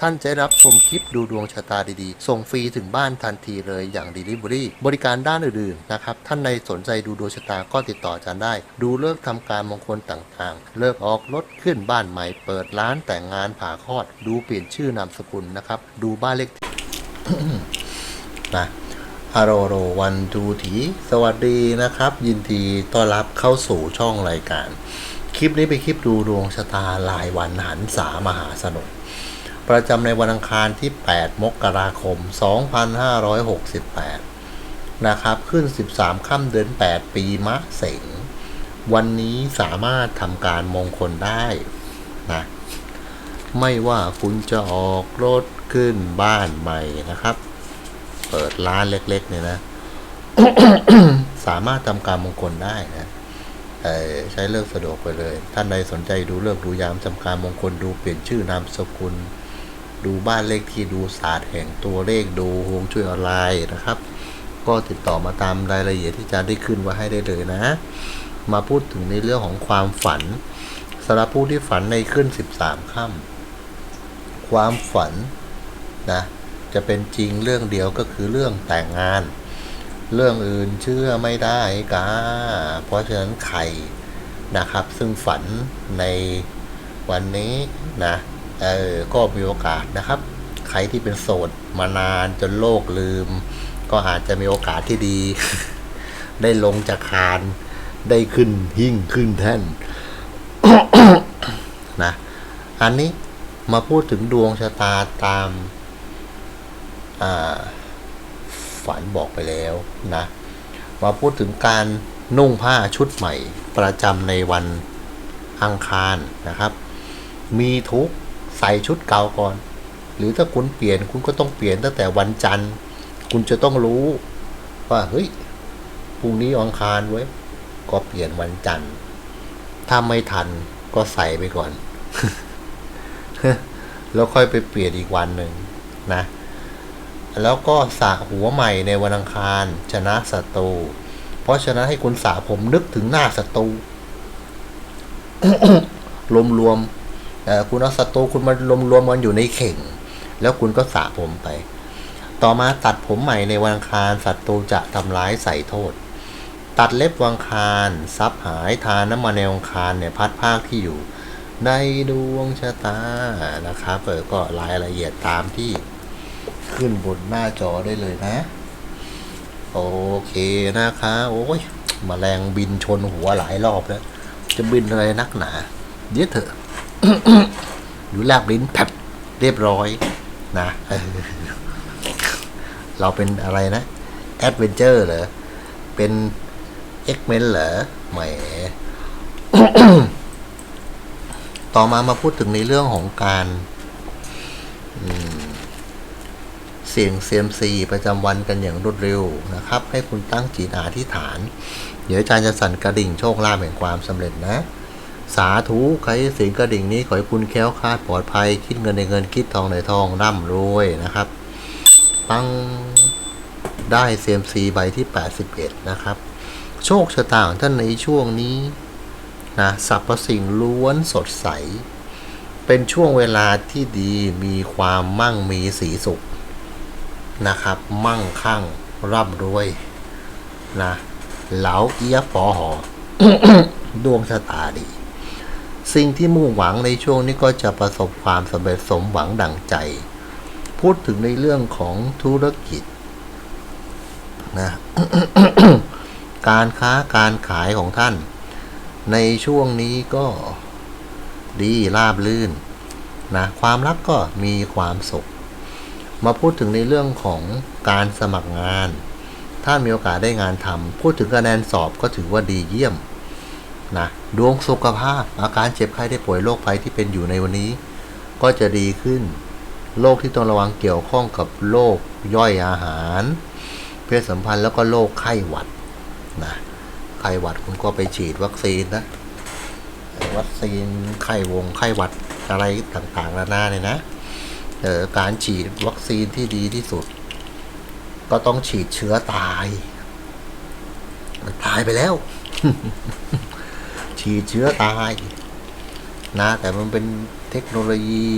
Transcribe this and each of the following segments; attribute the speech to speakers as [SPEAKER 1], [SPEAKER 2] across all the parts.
[SPEAKER 1] ท่านจะรับชมคลิปดูดวงชะตาดีๆ ส่งฟรีถึงบ้านทันทีเลยอย่าง Delivery บริการด้านอื่นๆนะครับ ท่านในสนใจดูดวงชะตาก็ติดต่ออาจารย์ได้ ดูเลิกษ์ทำการมงคลต่างๆ เลิกออกรถขึ้นบ้านใหม่ เปิดร้านแต่งงานผ่าคลอด ดูเปลี่ยนชื่อนามสกุลนะครับ ดูบ้านเลขที่นะฮัลโหลโรวันทูทีสวัสดีนะครับ ยินดีต้อนรับเข้าสู่ช่องรายการ คลิปนี้เป็นคลิปดูดวงชะตารายวันหันษามหาสนุก ประจำในวันอังคารที่ 8 มกราคม 2568 นะครับ ขึ้น 13 ค่ำเดือน 8 ปีมะเสงวันนี้สามารถทำการมงคลได้นะไม่ว่าคุณจะออกรถขึ้นบ้านใหม่นะครับ เปิดร้านเล็กๆเนี่ยนะ สามารถทำการมงคลได้นะเอ่อใช้เลิกสะดวกไปเลย ท่านใดสนใจดูเลิกดูยามทำการมงคลดูเปลี่ยนชื่อนามสกุล ดูบ้านเลขที่ดูศาสตร์แห่งตัวเลขดูฮวงช่วยออนไลน์นะครับ ก็ติดต่อมาตามรายละเอียดที่อาจารย์ได้ขึ้นไว้ให้ได้เลยนะ มาพูดถึงในเรื่องของความฝันสำหรับผู้ที่ฝันในขึ้น 13ค่ำความฝันนะจะเป็นจริงเรื่องเดียวก็คือเรื่องแต่งงาน เรื่องอื่นเชื่อไม่ได้กาเพราะฉะนั้นใครนะครับ ซึ่งฝันในวันนี้นะ เออก็มีโอกาสนะครับ ใครที่เป็นโสดมานานจนโลกลืม ก็อาจจะมีโอกาสที่ดี ได้ลงจากคาน ได้ขึ้นหิ่งขึ้นแท่นนะอันนี้มาพูดถึงดวงชะตาตามฝันบอกไปแล้วนะมาพูดถึงการนุ่งผ้าชุดใหม่ ประจำในวันอังคารนะครับ มีทุก ใส่ชุดเก่าก่อน หรือถ้าคุณเปลี่ยนคุณก็ต้องเปลี่ยนตั้งแต่วันจันทร์ คุณจะต้องรู้ว่าเฮ้ยพรุ่งนี้อังคารเว้ก็เปลี่ยนวันจันทร์ ถ้าไม่ทันก็ใส่ไปก่อน แล้วค่อยไปเปลี่ยนอีกวันหนึ่งนะ แล้วก็สระหัวใหม่ในวันอังคาร ชนะศัตรูเพราะฉะนั้นให้คุณสระผมนึกถึงหน้าศัตรูรวมๆ คุณเอาศัตรูคุณมารวมๆมันอยู่ในเข่ง แล้วคุณก็สระผมไป ต่อมาตัดผมใหม่ในวันอังคารศัตรูจะทำร้ายใส่โทษ ตัดเล็บวังคารทรัพย์หายทานน้ำมันในวังคารเนี่ยพัดภาคที่อยู่ ในดวงชะตานะครับเออก็รายละเอียดตามที่ขึ้นบนหน้าจอได้เลยนะ โอเคนะคะโอ้ยมแมลงบินชนหัวหลายรอบแล้ว จะบินอะไรนักหนา เดี๋ยวเถอะ อยู่แลบลิ้นแผบเรียบร้อยนะเออเราเป็นอะไรนะแอดเวนเจอร์เหรอ เป็นเอ็กเมนเหรอแหมต่อมามาพูดถึงในเรื่องของการเสี่ยงเซียมซีประจำวันกันอย่างรวดเร็วนะครับ ให้คุณตั้งจิตอธิษฐาน เดี๋ยวอาจารย์จะสั่นกระดิ่งโชคลาภแห่งความสำเร็จนะ สาธุใครสียงกระดิ่งนี้ขอให้คุณแค้วคลาดปลอดภัย คิดเงินในเงินคิดทองในทองร่ำรวยนะครับ ปังได้เซียมซีใบที่ 81 นะครับ โชคชะตาของท่านในช่วงนี้นะสรรพสิ่งล้วนสดใส เป็นช่วงเวลาที่ดีมีความมั่งมีสีสุขนะครับ มั่งคั่งร่ำรวยนะเหลาเอียฟอหอดวงชะตาดี สิ่งที่มุ่งหวังในช่วงนี้ก็จะประสบความสำเร็จสมหวังดังใจ พูดถึงในเรื่องของธุรกิจนะการค้าการขายของท่าน ในช่วงนี้ก็ดีราบลื่นนะความรักก็มีความสุข มาพูดถึงในเรื่องของการสมัครงาน ถ้ามีโอกาสได้งานทำพูดถึงคะแนนสอบก็ถือว่าดีเยี่ยม นะดวงสุขภาพ อาการเจ็บไข้ได้ป่วยโรคภัยที่เป็นอยู่ในวันนี้ ก็จะดีขึ้นโรคที่ต้องระวังเกี่ยวข้องกับโรคย่อยอาหาร เพศสัมพันธ์แล้วก็โรคไข้หวัดนะไข้หวัดคุณก็ไปฉีดวัคซีนนะวัคซีนไข้วงไข้หวัดอะไรต่างๆนานาเนี่ยนะเออการฉีดวัคซีนที่ดีที่สุด ก็ต้องฉีดเชื้อตาย มันตายไปแล้ว ฉีดเชื้อตายนะ แต่มันเป็นเทคโนโลยี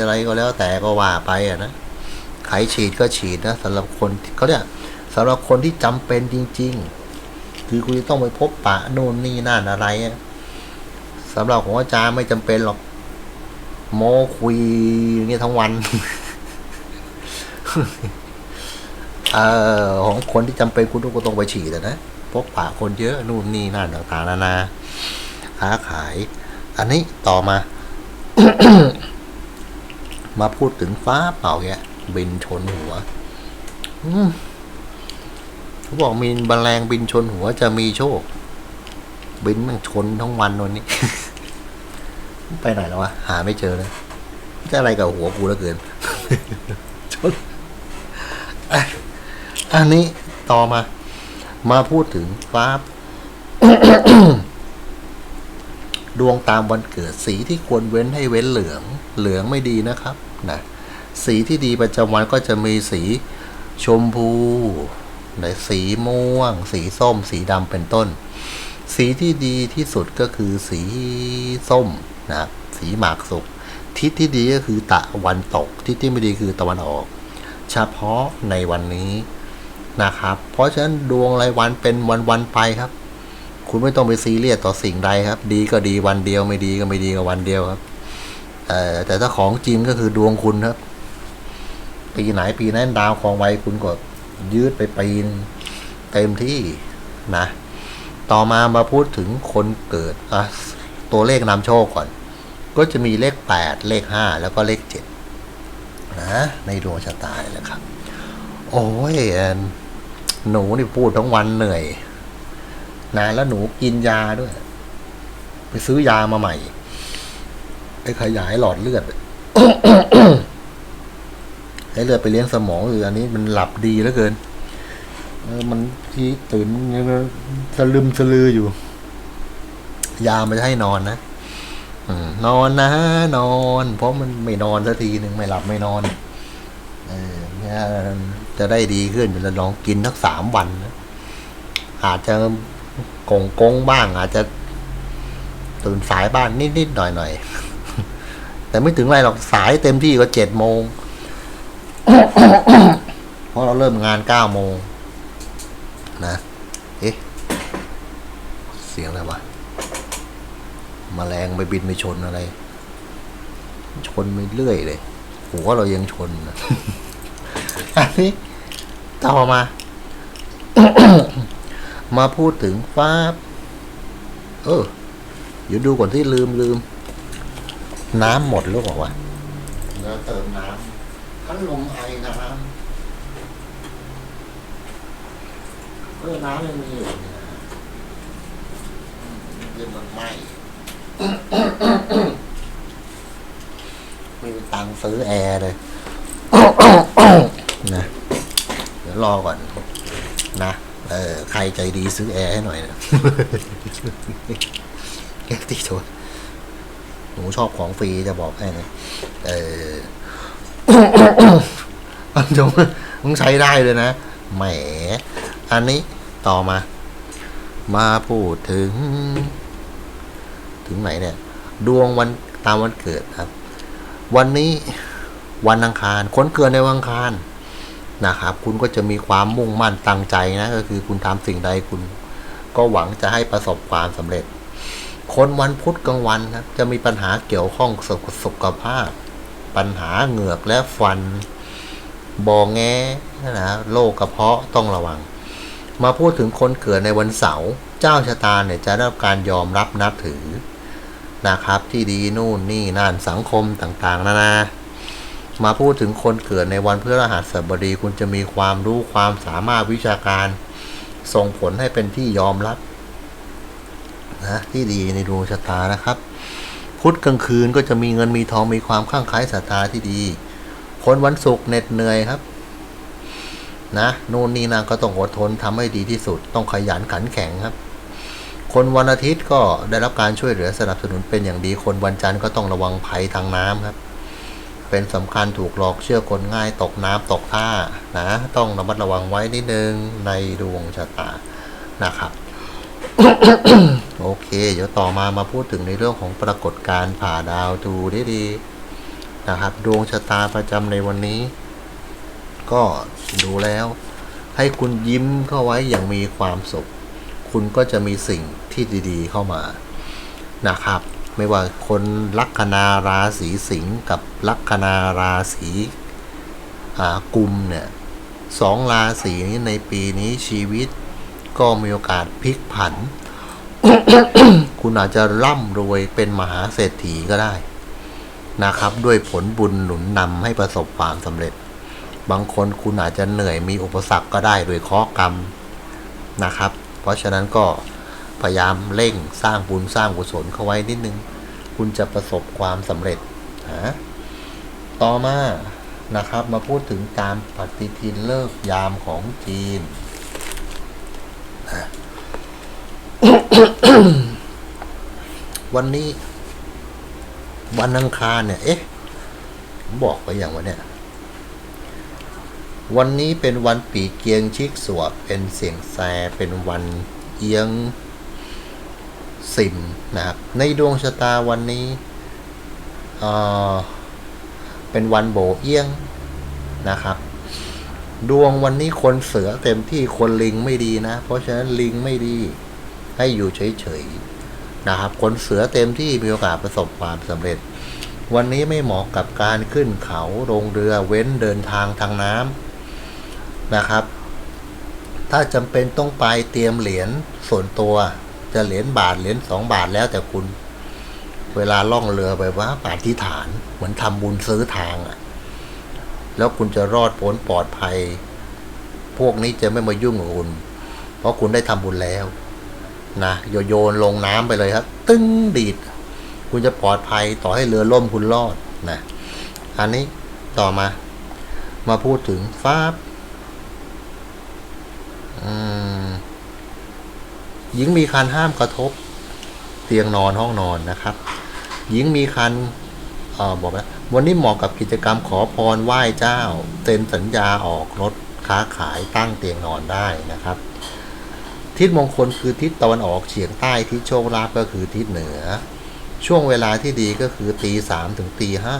[SPEAKER 1] อะไรก็แล้วแต่ก็ว่าไปอะนะใครฉีดก็ฉีดนะสำหรับคนเขาเนี่ยสำหรับคนที่จำเป็นจริง ๆ คือคุณต้องไปพบปะโน่นนี่นั่นอะไรอะสำหรับของอาจารย์ไม่จำเป็นหรอกโมคุยอย่างเงี้ยทั้งวันเอ่อของคนที่จำเป็นคุณต้องไปฉีดนะพบปะคนเยอะนู่นนี่นั่นต่างๆนานา ค้าขาย อันนี้ต่อมา มาพูดถึงฟ้าเปล่าแกบินชนหัวเขาบอกมีแมลงบินชนหัวจะมีโชค บินมันชนทั้งวันวันนี้ ไปไหนแล้ววะหาไม่เจอเลยจะอะไรกับหัวกูแล้วเกินชนอันนี้ต่อมา มาพูดถึงฟ้า ดวงตามวันเกิดสีที่ควรเว้นให้เว้นเหลือง เหลืองไม่ดีนะครับนะสีที่ดีประจำวันก็จะมีสีชมพูนสีม่วง สีส้ม สีดำเป็นต้น สีที่ดีที่สุดก็คือสีส้มนะสีหมากสุกทิศที่ดีก็คือตะวันตก ทิศที่ไม่ดีคือตะวันออก เฉพาะในวันนี้นะครับ เพราะฉะนั้นดวงรายวันเป็นวันๆไปครับ คุณไม่ต้องไปซีเรียสต่อสิ่งใดครับ ดีก็ดีวันเดียวไม่ดีก็ไม่ดีก็วันเดียวครับอแต่ถ้าของจริงก็คือดวงคุณครับ ปีไหนปีนั้นดาวของไวคุณก็ยืดไปปีนเต็มที่นะ ต่อมามาพูดถึงคนเกิดอะตัวเลขนำโชคก่อน ก็จะมีเลขแปดเลขห้าแล้วก็เลขเจ็ดนะ ในดวงชะตาเนี่ยครับ โอ้ยหนูนี่พูดทั้งวันเหนื่อย นะแล้วหนูกินยาด้วย ไปซื้อยามาใหม่ไปขยายหลอดเลือดให้เลือดไปเลี้ยงสมองคืออันนี้มันหลับดีเหลือเกินเออมันที่ตื่นสลืมสลืออยู่ ยาไม่ให้นอนนะอนอนนะนอน เพราะมันไม่นอนสักทีหนึ่งไม่หลับไม่นอนเออจะได้ดีขึ้นเดี๋ยวเราลองกินทักสามวันนะอาจจะ กงกงบ้าง อาจจะตื่นสายบ้านนิดๆหน่อยๆแต่ไม่ถึงไรหรอกสายเต็มที่ก็เจ็ดโมงเพราะเราเริ่มงานเก้าโมงนะเอ๊ะเสียงอะไรวะมแมลงไปบินไปชนอะไร ชนไปเรื่อยเลยหัวเรายังชนนะอันนี้ต่อมา มาพูดถึงฟ้าเออเดี๋ยวดูก่อนที่ลืมลืม น้ำหมดหรือเปล่าวะแล้วเติมน้ำพัดลมไอน้ำเออน้ำยังมีอยู่เนี่ยเรื่องมันไหมไม่มีตังค์ซื้อแอร์เลยนะเดี๋ยวรอก่อนนะ เออใครใจดีซื้อแอร์ให้หน่อยนะเอ็กติโทษหนูชอบของฟรีจะบอกให้นะเออมันจะมึงใช้ได้เลยนะ แหม อันนี้ต่อมา มาพูดถึง ถึงไหนเนี่ย ดวงวันตามวันเกิดครับ วันนี้วันอังคารคนเกิดในวันอังคาร นะครับ คุณก็จะมีความมุ่งมั่นตั้งใจนะก็คือคุณทำสิ่งใดคุณ ก็หวังจะให้ประสบความสำเร็จ คนวันพุธกลางวันครับจะมีปัญหาเกี่ยวข้องสุขสุขภาพ ปัญหาเหงือกและฟันบองแงนะโรคกระเพาะต้องระวัง มาพูดถึงคนเกิดในวันเสาร์เจ้าชะตาเนี่ยจะได้รับการยอมรับนับถือนะครับที่ดีนู่นนี่นั่นสังคมต่างๆนานา มาพูดถึงคนเกิดในวันพฤหัสบดีคุณจะมีความรู้ความสามารถวิชาการ ส่งผลให้เป็นที่ยอมรับนะที่ดีในดวงชะตานะครับ พุธกลางคืนก็จะมีเงินมีทองมีความข้างไคล้ศรัทธาที่ดี คนวันศุกร์เหน็ดเหนื่อยครับ นะนู่นนี่นั่นก็ต้องอดทนทำให้ดีที่สุด ต้องขยันขันแข็งครับ คนวันอาทิตย์ก็ได้รับการช่วยเหลือสนับสนุนเป็นอย่างดีคนวันจันทร์ก็ต้องระวังภัยทางน้ำครับ เป็นสำคัญถูกหลอกเชื่อคนง่ายตกน้ำตกท่านะ ต้องระมัดระวังไว้นิดนึงในดวงชะตานะครับโอเค เดี๋ยวต่อมามาพูดถึงในเรื่องของปรากฏการณ์ผ่าดาวดูด้ดีนะครับ ดวงชะตาประจำในวันนี้ ก็ดูแล้ว ให้คุณยิ้มเข้าไว้อย่างมีความสุข คุณก็จะมีสิ่งที่ดี ๆ เข้ามานะครับ ไม่ว่าคนลัคนาราศีสิงห์กับลัคนาราศีกุมเนี่ยสองราศีนี้ในปีนี้ชีวิตก็มีโอกาสพลิกผัน คุณอาจจะร่ำรวยเป็นมหาเศรษฐีก็ได้นะครับ ด้วยผลบุญหนุนนำให้ประสบความสำเร็จ บางคนคุณอาจจะเหนื่อยมีอุปสรรคก็ได้โดยเคราะห์กรรมนะครับ เพราะฉะนั้นก็ พยายามเร่งสร้างบุญสร้างกุศลเข้าไว้นิดนึง คุณจะประสบความสำเร็จนะต่อมานะครับมาพูดถึงการปฏิทินเลิกยามของจีนวันนี้ วันอังคารเนี่ย เอ๊ะผมบอกไปอย่างวันเนี่ย วันนี้เป็นวันปีเกียงชิกสวบเป็นเสียงแซเป็นวันเอียง สิมนะครับ ในดวงชะตาวันนี้เออเป็นวันโบเอียงนะครับ ดวงวันนี้คนเสือเต็มที่คนลิงไม่ดีนะ เพราะฉะนั้นลิงไม่ดีให้อยู่เฉยๆนะครับ คนเสือเต็มที่มีโอกาสประสบความสำเร็จ วันนี้ไม่เหมาะกับการขึ้นเขาลงเรือเว้นเดินทางทางน้ำนะครับ ถ้าจำเป็นต้องไปเตรียมเหรียญส่วนตัว จะเหรียญบาทเหรียญสองบาทแล้วแต่คุณ เวลาล่องเรือไปว่าปาที่ฐาน เหมือนทำบุญซื้อทางอะแล้วคุณจะรอดพ้นปลอดภัย พวกนี้จะไม่มายุ่งกับคุณ เพราะคุณได้ทำบุญแล้วนะโยโยนลงน้ำไปเลยครับ ตึ้งดีด คุณจะปลอดภัยต่อให้เรือล่มคุณรอดนะอันนี้ต่อมา มาพูดถึงฟ้าบอืม หญิงมีคันห้ามกระทบเตียงนอนห้องนอนนะครับ หญิงมีคันออบอกว่าวันนี้เหมาะกับกิจกรรมขอพรไหว้เจ้าเซ็นสัญญาออกรถค้าขายตั้งเตียงนอนได้นะครับ ทิศมงคลคือทิศตะวันออกเฉียงใต้ทิศโชคลาภก็คือทิศเหนือ ช่วงเวลาที่ดีก็คือตีสามถึงตีห้า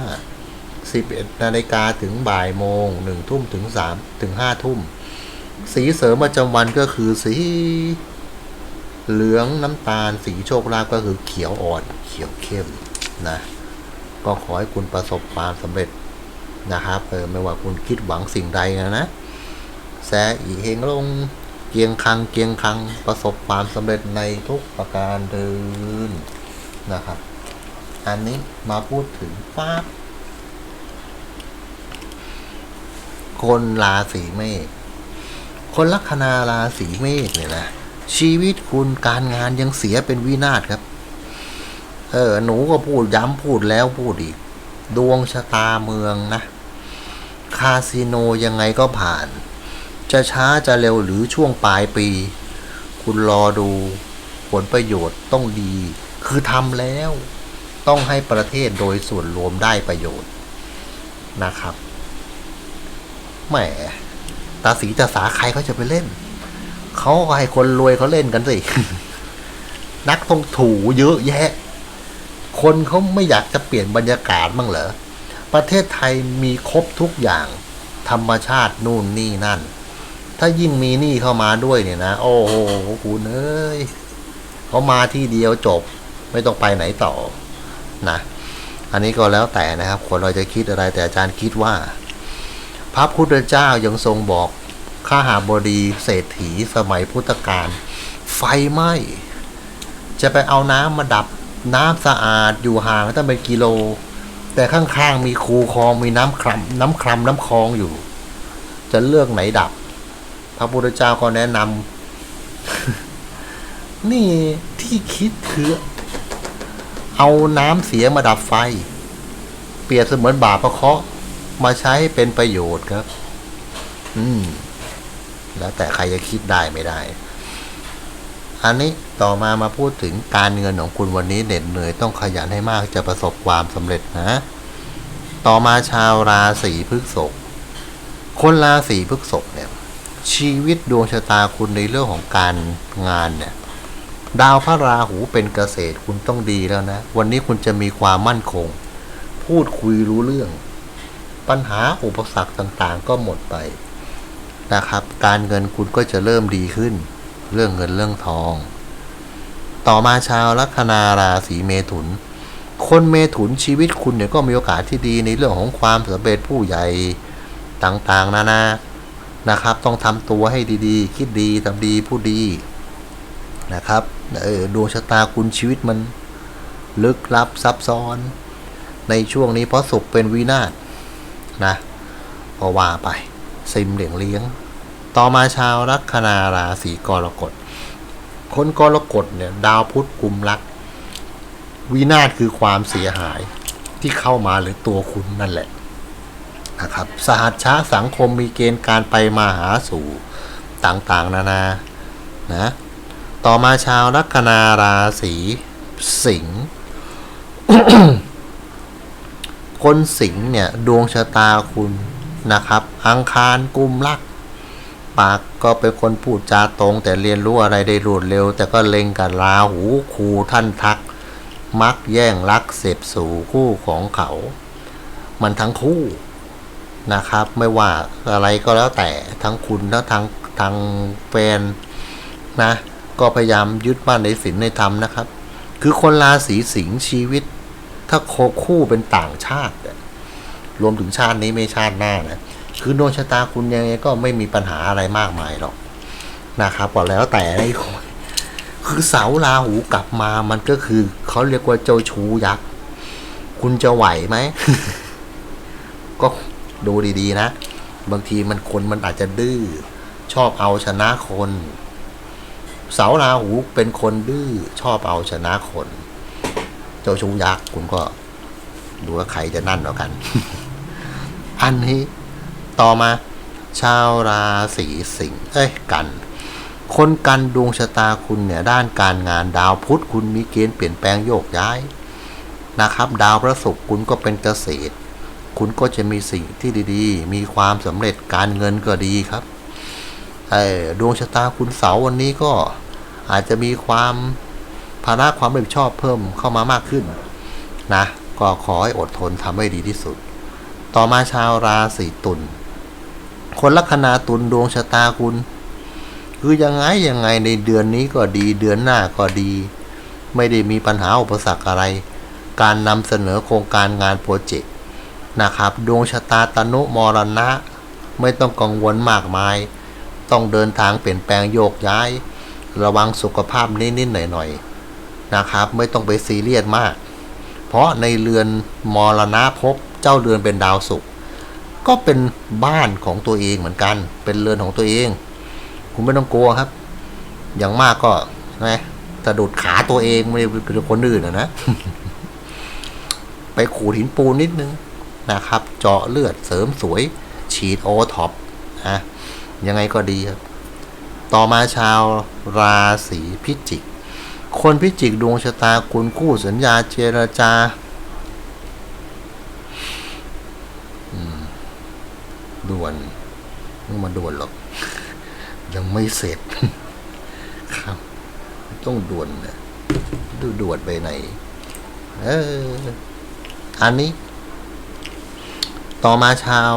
[SPEAKER 1] สิบเอ็ดนาฬิกาถึงบ่ายโมงหนึ่งทุ่มถึงสามถึงห้าทุ่ม สีเสริมประจำวันก็คือสี เหลืองน้ำตาล สีโชคลาภก็คือเขียวอ่อน เขียวเข้มนะ ก็ขอให้คุณประสบความสำเร็จนะครับเออไม่ว่าคุณคิดหวังสิ่งใดนะนะแซอีเฮงลงเกียงคังเกียงคังประสบความสำเร็จในทุกประการเดินนะครับ อันนี้มาพูดถึงฟ้าคนราศีเมษคนลัคนาราศีเมษเนี่ยนะ ชีวิตคุณการงานยังเสียเป็นวินาศครับ เออ หนูก็พูดย้ำพูดแล้วพูดอีก ดวงชะตาเมืองนะ คาสิโนยังไงก็ผ่าน จะช้าจะเร็วหรือช่วงปลายปี คุณรอดูผลประโยชน์ต้องดี คือทำแล้ว ต้องให้ประเทศโดยส่วนรวมได้ประโยชน์นะครับแหมตาสีตาสาใครเขาจะไปเล่น เขาก็ให้คนรวยเขาเล่นกันสิ นักท่องถูเยอะแยะ คนเขาไม่อยากจะเปลี่ยนบรรยากาศบ้างเหรอ ประเทศไทยมีครบทุกอย่าง ธรรมชาตินู่นนี่นั่น ถ้ายิ่งมีนี่เข้ามาด้วยเนี่ยนะ โอ้โหคุณเอ้ยเขามาที่เดียวจบ ไม่ต้องไปไหนต่อ นะ อันนี้ก็แล้วแต่นะครับ คนเราจะคิดอะไรแต่อาจารย์คิดว่า พระพุทธเจ้ายังทรงบอก ข้าหาบดีเศรษฐีสมัยพุทธกาลไฟไหม้ จะไปเอาน้ำมาดับน้ำสะอาดอยู่ห่างตั้งเป็นกิโล แต่ข้างๆมีคูคลองมีน้ำคลำน้ำคลำน้ำคลองอยู่ จะเลือกไหนดับ พระพุทธเจ้าก็แนะนำนี่ที่คิดคือ เอาน้ำเสียมาดับไฟ เปรียบเสมือนบาปประเคาะมาใช้เป็นประโยชน์ครับ อืม แล้วแต่ใครจะคิดได้ไม่ได้ อันนี้ต่อมามาพูดถึงการเงินของคุณวันนี้เหน็ดเหนื่อยต้องขยันให้มากจะประสบความสำเร็จนะ ต่อมาชาวราศีพฤษภคนราศีพฤษภเนี่ยชีวิตดวงชะตาคุณในเรื่องของการงานเนี่ยดาวพระราหูเป็นเกษตรคุณต้องดีแล้วนะ วันนี้คุณจะมีความมั่นคง พูดคุยรู้เรื่อง ปัญหาอุปสรรคต่างๆ ก็หมดไป นะครับ การเงินคุณก็จะเริ่มดีขึ้น เรื่องเงินเรื่องทอง ต่อมาชาวลัคนาราศีเมถุน คนเมถุนชีวิตคุณเนี่ยก็มีโอกาสที่ดีในเรื่องของความสำเร็จผู้ใหญ่ต่างๆ นานานะครับ ต้องทำตัวให้ดีๆ คิดดีทำดีพูดดีนะครับเออดวงชะตาคุณชีวิตมันลึกลับซับซ้อน ในช่วงนี้เพราะสุขเป็นวินาศนะพอว่าไป ซิมเหลียงเลี้ยง ต่อมาชาวลัคนาราศีกรกฎ คนกรกฎเนี่ยดาวพุธกุมรัก วินาศคือความเสียหายที่เข้ามาหรือตัวคุณนั่นแหละนะครับสหัชชะสังคมมีเกณฑ์การไปมาหาสู่ต่างๆ นานานะ ต่อมาชาวลัคนาราศีสิงห์คนสิงห์เนี่ย ดวงชะตาคุณ นะครับ อังคารกุมรักปากก็เป็นคนพูดจาตรง แต่เรียนรู้อะไรได้รวดเร็ว แต่ก็เล็งกับราหูครูท่านทัก มักแย่งรักเสพสู่คู่ของเขา มันทั้งคู่นะครับ ไม่ว่าอะไรก็แล้วแต่ทั้งคุณและทั้งทางแฟนนะ ก็พยายามยึดมั่นในศีลในธรรมนะครับ คือคนราศีสิงห์ชีวิต ถ้าโคคู่เป็นต่างชาติ รวมถึงชาตินี้ไม่ชาติหน้านะคือดวงชะตาคุณยังไงก็ไม่มีปัญหาอะไรมากมายหรอกนะครับก็แล้วแต่ไอ้คนคือเสาราหูกลับมามันก็คือเขาเรียกว่าเจ้าชูยักษ์คุณจะไหวไหมก็ดูดีๆนะ บางทีมันคนมันอาจจะดื้อชอบเอาชนะคน เสาราหูเป็นคนดื้อชอบเอาชนะคน เจ้าชูยักษ์คุณก็ดูว่าใครจะนั่นแล้วกัน อันนี้ต่อมา ชาวราศีสิงห์เอ้ยกัน คนกันดวงชะตาคุณเนี่ยด้านการงานดาวพุธคุณมีเกณฑ์เปลี่ยนแปลงโยกย้ายนะครับ ดาวพระศุกร์คุณก็เป็นเกษตร คุณก็จะมีสิ่งที่ดีๆ มีความสำเร็จการเงินก็ดีครับเออดวงชะตาคุณเสาร์วันนี้ก็อาจจะมีความภาระความรับผิดชอบเพิ่มเข้ามามากขึ้นนะ ก็ขอให้อดทนทำให้ดีที่สุด ต่อมาชาวราศีตุลคนลัคนาตุลดวงชะตาคุณ คือยังไงยังไงในเดือนนี้ก็ดีเดือนหน้าก็ดี ไม่ได้มีปัญหาอุปสรรคอะไร การนำเสนอโครงการงานโปรเจกต์นะครับ ดวงชะตาตนุมรณะ ไม่ต้องกังวลมากมาย ต้องเดินทางเปลี่ยนแปลงโยกย้าย ระวังสุขภาพนิดๆหน่อยๆนะครับ ไม่ต้องไปซีเรียสมาก เพราะในเรือนมรณะภพ เจ้าเรือนเป็นดาวศุกร์ก็เป็นบ้านของตัวเองเหมือนกัน เป็นเรือนของตัวเอง คุณไม่ต้องกลัวครับ อย่างมากก็นะสะดุดขาตัวเองไม่ได้เป็นคนอื่นนะนะไปขูดหินปูนนิดนึงนะครับ เจาะเลือดเสริมสวย ฉีดโอท็อปนะยังไงก็ดีครับ ต่อมาชาวราศีพิจิก คนพิจิกดวงชะตาคุณคู่สัญญาเจรจาอืม ด่วนไม่มาด่วนหรอก ยังไม่เสร็จ ครับ ต้องด่วนนะดูด่วนไปไหน เออ อันนี้ ต่อมาชาว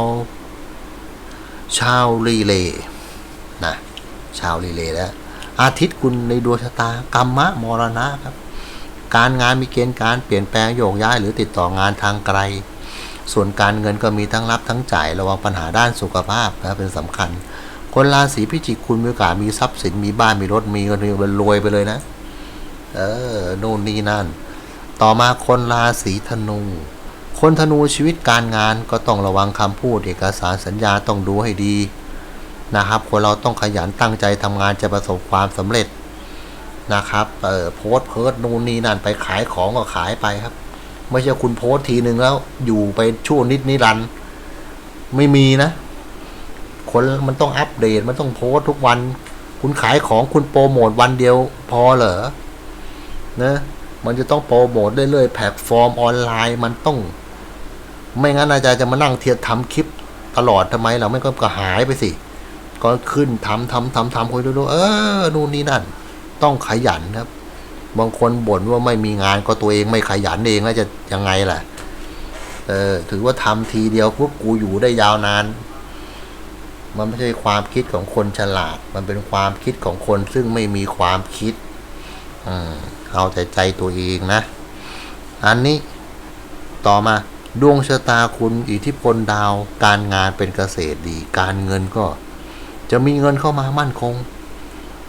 [SPEAKER 1] ชาวรีเลย์นะชาวรีเลย์แล้วอาทิตย์คุณในดวงชะตากรรมะมรณะครับ การงานมีเกณฑ์การเปลี่ยนแปลงโยกย้ายหรือติดต่องานทางไกล ส่วนการเงินก็มีทั้งรับทั้งจ่ายระวังปัญหาด้านสุขภาพนะเป็นสำคัญ คนราศีพิจิกคุณมีโอกาสมีทรัพย์สินมีบ้านมีรถมีเงินมีรวยไปเลยนะ เออโน่นนี่นั่น ต่อมาคนราศีธนู คนธนูชีวิตการงานก็ต้องระวังคำพูดเอกสารสัญญาต้องดูให้ดีนะครับ คนเราต้องขยันตั้งใจทำงานจะประสบความสำเร็จนะครับ เออโพสเพิร์ดนู่นนี่นั่นไปขายของก็ขายไปครับ ไม่ใช่คุณโพสต์ทีหนึ่งแล้ว อยู่ไปชั่วนิดนิรันด์ไม่มีนะ คนมันต้องอัปเดตมันต้องโพสต์ทุกวัน คุณขายของคุณโปรโมทวันเดียวพอเหรอนะมันจะต้องโปรโมทเรื่อยๆแพลตฟอร์มออนไลน์มันต้อง ไม่งั้นอาจารย์จะมานั่งเทียบทำคลิปตลอดทำไมเราไม่ก็ก็หายไปสิก็ขึ้นทำทำทำทำคุยดูๆเออนู่นนี่นั่น ต้องขยันครับ บางคนบ่นว่าไม่มีงานก็ตัวเองไม่ขยันเองแล้วจะยังไงล่ะ เออ ถือว่าทำทีเดียวปุ๊บกูอยู่ได้ยาวนาน มันไม่ใช่ความคิดของคนฉลาด มันเป็นความคิดของคนซึ่งไม่มีความคิด อืมเอาแต่ใจตัวเองนะ อันนี้ต่อมาดวงชะตาคุณอิทธิพลดาว การงานเป็นเกษตรดี การเงินก็ จะมีเงินเข้ามามั่นคง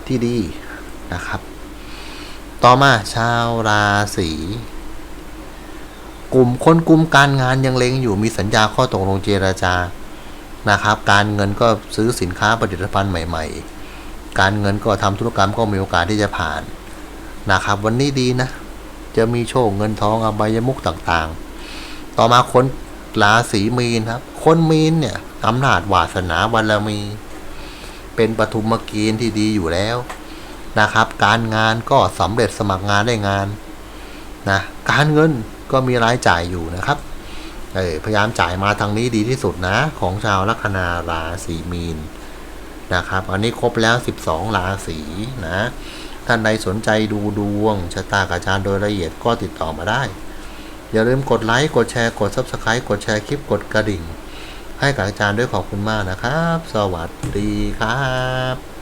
[SPEAKER 1] ที่ดีนะครับ ต่อมาชาวราศีกลุ่มคนกลุ่มการงานยังเล็งอยู่มีสัญญาข้อตกลงเจราจานะครับ การเงินก็ซื้อสินค้าผลิตภัณฑ์ใหม่ ๆ การเงินก็ทำธุรกรรมก็มีโอกาสที่จะผ่านนะครับ วันนี้ดีนะ จะมีโชคเงินทองอบายมุกต่างๆ ต่อมาคนราศีมีนครับ คนมีนเนี่ยอำนาจวาสนาบารมี เป็นปฐุมเกีนที่ดีอยู่แล้ว นะครับ การงานก็สำเร็จสมัครงานได้งานนะการเงินก็มีรายจ่ายอยู่นะครับเออพยายามจ่ายมาทางนี้ดีที่สุดนะ ของชาวลัคนาราศีมีนนะครับ อันนี้ครบแล้ว 12 ราศีนะ ท่านใดสนใจดูดวงชะตากบอาจารย์โดยละเอียดก็ติดต่อมาได้ อย่าลืมกดไลค์กดแชร์กด Subscribe กดแชร์คลิปกดกระดิ่ง ให้กับอาจารย์ด้วยขอบคุณมากนะครับ สวัสดีครับ